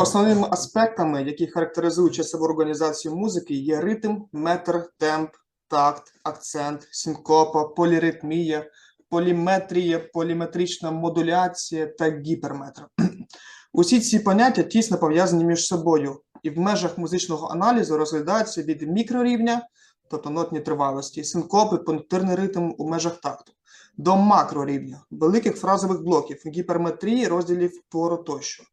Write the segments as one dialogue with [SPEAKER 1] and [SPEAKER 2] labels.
[SPEAKER 1] Основними аспектами, які характеризують часову організацію музики, є ритм, метр, темп, такт, акцент, синкопа, поліритмія, поліметрія, поліметрична модуляція та гіперметр. Усі ці поняття тісно пов'язані між собою і в межах музичного аналізу розглядаються від мікрорівня, тобто нотні тривалості, синкопи, пунктирний ритм у межах такту, до макрорівня, великих фразових блоків, гіперметрії, розділів твору тощо.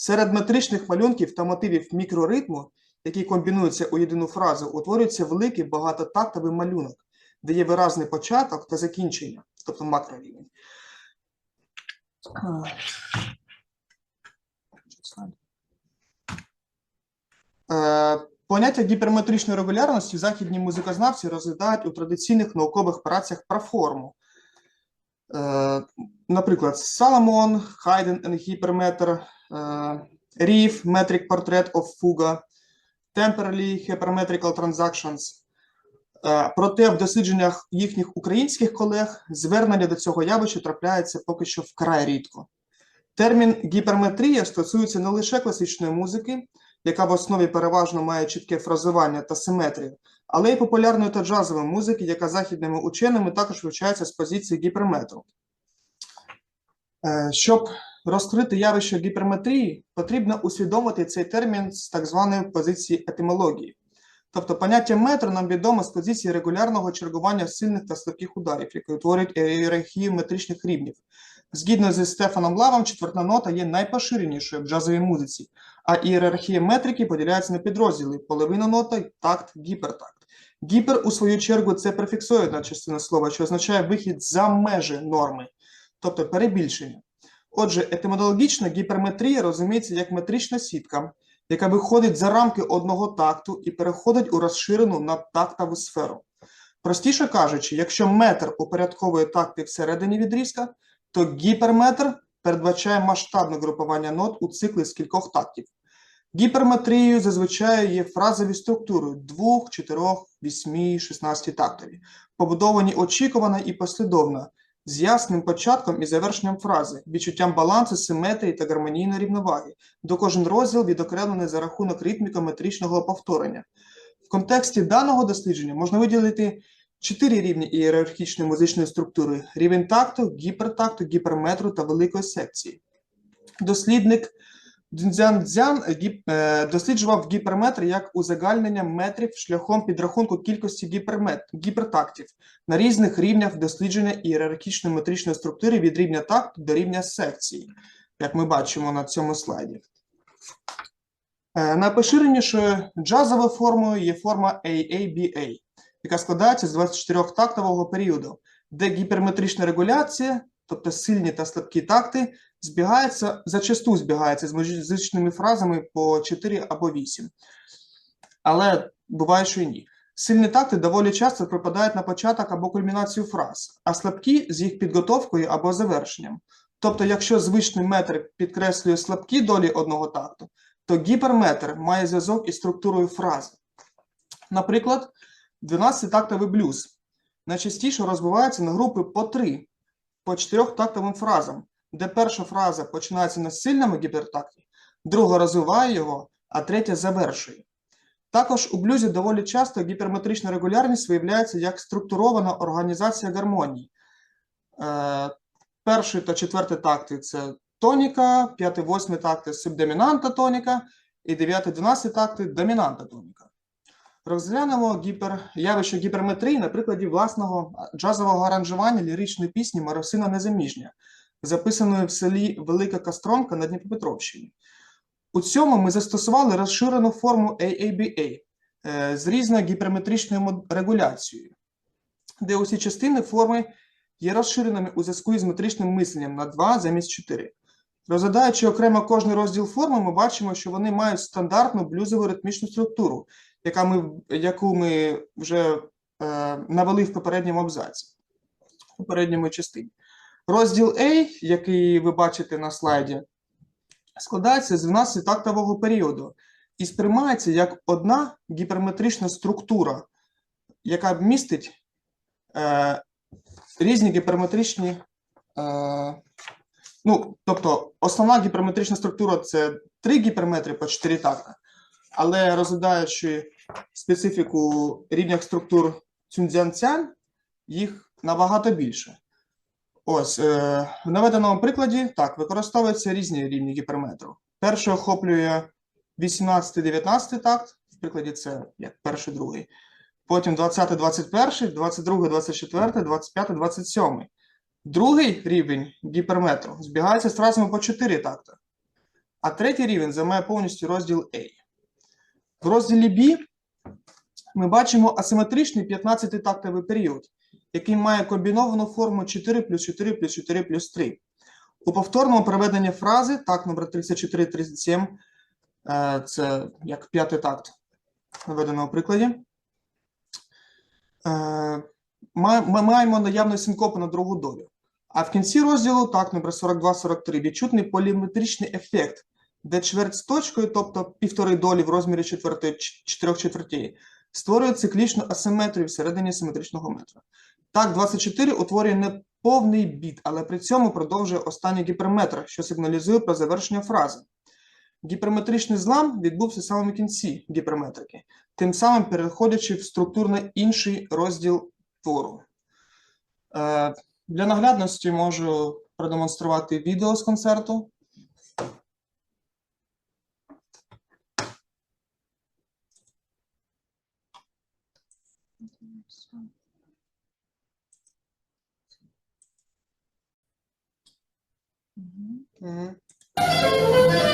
[SPEAKER 1] Серед метричних малюнків та мотивів мікроритму, які комбінуються у єдину фразу, утворюється великий багатотактовий малюнок, де є виразний початок та закінчення, тобто макрорівень. Е, Поняття гіперметричної регулярності західні музикознавці розглядають у традиційних наукових працях про форму. Е, Наприклад, Соломон, Хайден е, Reef, Metric Portrait of Fuga, Temporally Hypermetrical Transactions. Проте в дослідженнях їхніх українських колег звернення до цього явища трапляється поки що вкрай рідко. Термін гіперметрія стосується не лише класичної музики, яка в основі переважно має чітке фразування та симетрію, але й популярної та джазової музики, яка західними ученими також вивчається з позиції гіперметру. Е, Щоб розкрити явище гіперметрії, потрібно усвідомити цей термін з так званої позиції етимології. Тобто поняття метр нам відомо з позиції регулярного чергування сильних та слабких ударів, які утворюють ієрархію метричних рівнів. Згідно зі Стефаном Лавом, четверта нота є найпоширенішою в джазовій музиці, а ієрархія метрики поділяється на підрозділи половина нота, такт, гіпертакт. Гіпер, у свою чергу, це префіксоїдна частина слова, що означає вихід за межі норми, тобто перебільшення. Отже, етимологічно гіперметрія розуміється як метрична сітка, яка виходить за рамки одного такту і переходить у розширену надтактову сферу. Простіше кажучи, якщо метр упорядковує такти всередині відрізка, то гіперметр передбачає масштабне групування нот у циклі з кількох тактів. Гіперметрією зазвичай є фразові структури 2, 4, 8, 16 тактові, побудовані очікувано і послідовно, з ясним початком і завершенням фрази, відчуттям балансу, симетрії та гармонійної рівноваги, до кожен розділ відокремлений за рахунок ритміко-метричного повторення. В контексті даного дослідження можна виділити чотири рівні ієрархічної музичної структури: рівень такту, гіпертакту, гіперметру та великої секції. Дослідник Дзян Дзян е, досліджував гіперметр як узагальнення метрів шляхом підрахунку кількості гіпермет, гіпертактів на різних рівнях дослідження ієрархічної метричної структури від рівня такту до рівня секції, як ми бачимо на цьому слайді. Е, Найпоширенішою джазовою формою є форма AABA, яка складається з 24-тактового періоду, де гіперметрична регуляція, тобто сильні та слабкі такти, збігається, зачасту збігається з музичними фразами по 4 або 8. Але буває, що і ні. Сильні такти доволі часто припадають на початок або кульмінацію фраз, а слабкі з їх підготовкою або завершенням. Тобто, якщо звичний метр підкреслює слабкі долі одного такту, то гіперметр має зв'язок із структурою фрази. Наприклад, 12-тактовий блюз найчастіше розбивається на групи по 3, по 4-тактовим фразам, де перша фраза починається на сильному гіпертакті, друга розвиває його, а третя завершує. Також у блюзі доволі часто гіперметрична регулярність виявляється як структурована організація гармонії. Е, перший та четвертий такти це тоніка, п'ятий, восьмий такти субдомінанта тоніка, і дев'ятий, дванадцятий такти домінанта тоніка. Розглянемо гіпер... явище гіперметрії на прикладі власного джазового аранжування ліричної пісні Маросина Незаміжня, записаної в селі Велика Костромка на Дніпропетровщині. У цьому ми застосували розширену форму AABA е, з різною гіперметричною регуляцією, де усі частини форми є розширеними у зв'язку із метричним мисленням на 2 замість 4. Розглядаючи окремо кожний розділ форми, ми бачимо, що вони мають стандартну блюзову ритмічну структуру, яка ми, яку ми вже е, навели в попередньому абзаці, в попередньому частині. Розділ A, який ви бачите на слайді, складається з 12-тактового періоду і сприймається як одна гіперметрична структура, яка містить е, різні гіперметричні е, Ну, тобто, основна гіперметрична структура це три гіперметри по чотири такта. Але розглядаючи специфіку рівнях структур цюнцзян-цянь, їх набагато більше. Ось, е, в наведеному прикладі так, використовуються різні рівні гіперметру. Перший охоплює 18-19 такт, в прикладі це як перший, другий. Потім 20-21, 22, 24, 25, 27. Другий рівень гіперметру збігається з фразами по 4 такта. А третій рівень займає повністю розділ A. В розділі B ми бачимо асиметричний 15-тактовий період, який має комбіновану форму 4 плюс 4 плюс 4 плюс 3. У повторному проведенні фрази, так, номер 34-37, е, це як п'ятий такт в наведеному прикладі. Е, Ми маємо наявну синкопу на другу долю. А в кінці розділу, так, номер 42-43, відчутний поліметричний ефект, де чверть з точкою, тобто півтори долі в розмірі четвертої, чотирьох четвертей, створює циклічну асиметрію всередині симетричного метра. Так, 24 утворює не повний біт, але при цьому продовжує останній гіперметр, що сигналізує про завершення фрази. Гіперметричний злам відбувся саме в кінці гіперметрики, тим самим переходячи в структурно інший розділ твору. Е, для наглядності можу продемонструвати відео з концерту. 嗯。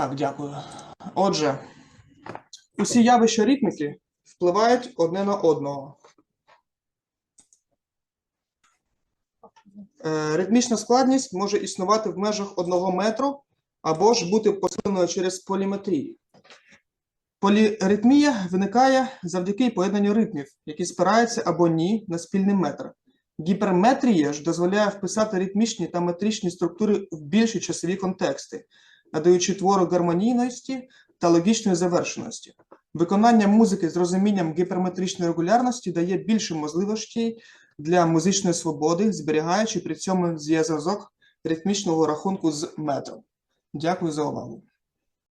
[SPEAKER 1] Так, дякую. Отже, усі явища ритміки впливають одне на одного. Е, Ритмічна складність може існувати в межах одного метру або ж бути посиленою через поліметрію. Поліритмія виникає завдяки поєднанню ритмів, які спираються або ні на спільний метр. Гіперметрія ж дозволяє вписати ритмічні та метричні структури в більші часові контексти, надаючи твору гармонійності та логічної завершеності. Виконання музики з розумінням гіперметричної регулярності дає більше можливостей для музичної свободи, зберігаючи при цьому зв'язок ритмічного рахунку з метром. Дякую за увагу.